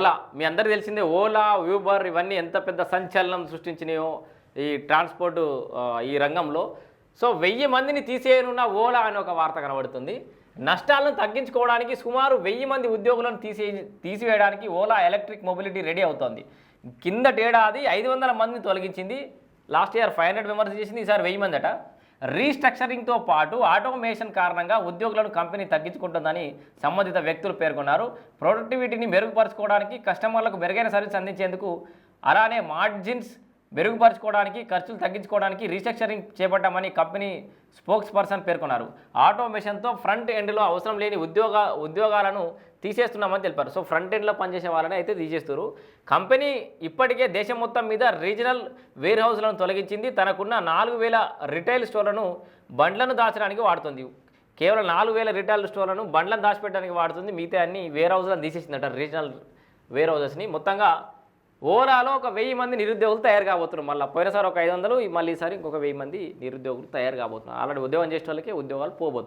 ఓలా. మీ అందరికీ తెలిసిందే ఓలా ఊబర్ ఇవన్నీ ఎంత పెద్ద సంచలనం సృష్టించినాయో ఈ ట్రాన్స్పోర్ట్ ఈ రంగంలో. సో వెయ్యి మందిని తీసేయనున్న ఓలా అని ఒక వార్త కనబడుతుంది. నష్టాలను తగ్గించుకోవడానికి సుమారు వెయ్యి మంది ఉద్యోగులను తీసే తీసివేయడానికి ఓలా ఎలక్ట్రిక్ మొబిలిటీ రెడీ అవుతోంది. కిందటేడాది ఐదు వందల మందిని తొలగించింది. Last year five hundred members చేసింది ఈసారి వెయ్యి మంది అట రీస్ట్రక్చరింగ్తో పాటు ఆటోమేషన్ కారణంగా ఉద్యోగులను కంపెనీ తగ్గించుకుంటుందని సంబంధిత వ్యక్తులు పేర్కొన్నారు. ప్రొడక్టివిటీని మెరుగుపరచుకోవడానికి కస్టమర్లకు మెరుగైన సర్వీస్ అందించేందుకు అలానే మార్జిన్స్ మెరుగుపరచుకోవడానికి ఖర్చులు తగ్గించుకోవడానికి రీస్ట్రక్చరింగ్ చేపట్టామని కంపెనీ స్పోక్స్ పర్సన్ పేర్కొన్నారు ఆటోమేషన్తో ఫ్రంట్ ఎండ్లో అవసరం లేని ఉద్యోగ ఉద్యోగాలను తీసేస్తున్నామని తెలిపారు. సో ఫ్రంట్ ఎండ్లో పనిచేసే వాళ్ళని అయితే తీసేస్తారు కంపెనీ ఇప్పటికే దేశం మొత్తం మీద రీజనల్ వేర్ హౌస్లను తొలగించింది. తనకున్న నాలుగు వేల రిటైల్ స్టోర్లను బండ్లను దాచడానికి వాడుతుంది. కేవలం నాలుగు వేల రిటైల్ స్టోర్లను బండ్లను దాచిపెట్టడానికి వాడుతుంది. మిగతా అన్ని వేర్ హౌస్లను తీసేసిందట. రీజనల్ వేర్ హౌసెస్ని మొత్తంగా ఓలాలో ఒక వెయ్యి మంది నిరుద్యోగులు తయారు కాబోతున్నారు. మళ్ళీ పోయినసారి ఒక ఐదు వందలు మళ్ళీ ఈసారి ఇంకొక వెయ్యి మంది నిరుద్యోగులు తయారు కాబోతున్నారు. ఆల్రెడీ ఉద్యోగం చేసే వాళ్ళకి ఉద్యోగాలు పోబోతున్నాయి.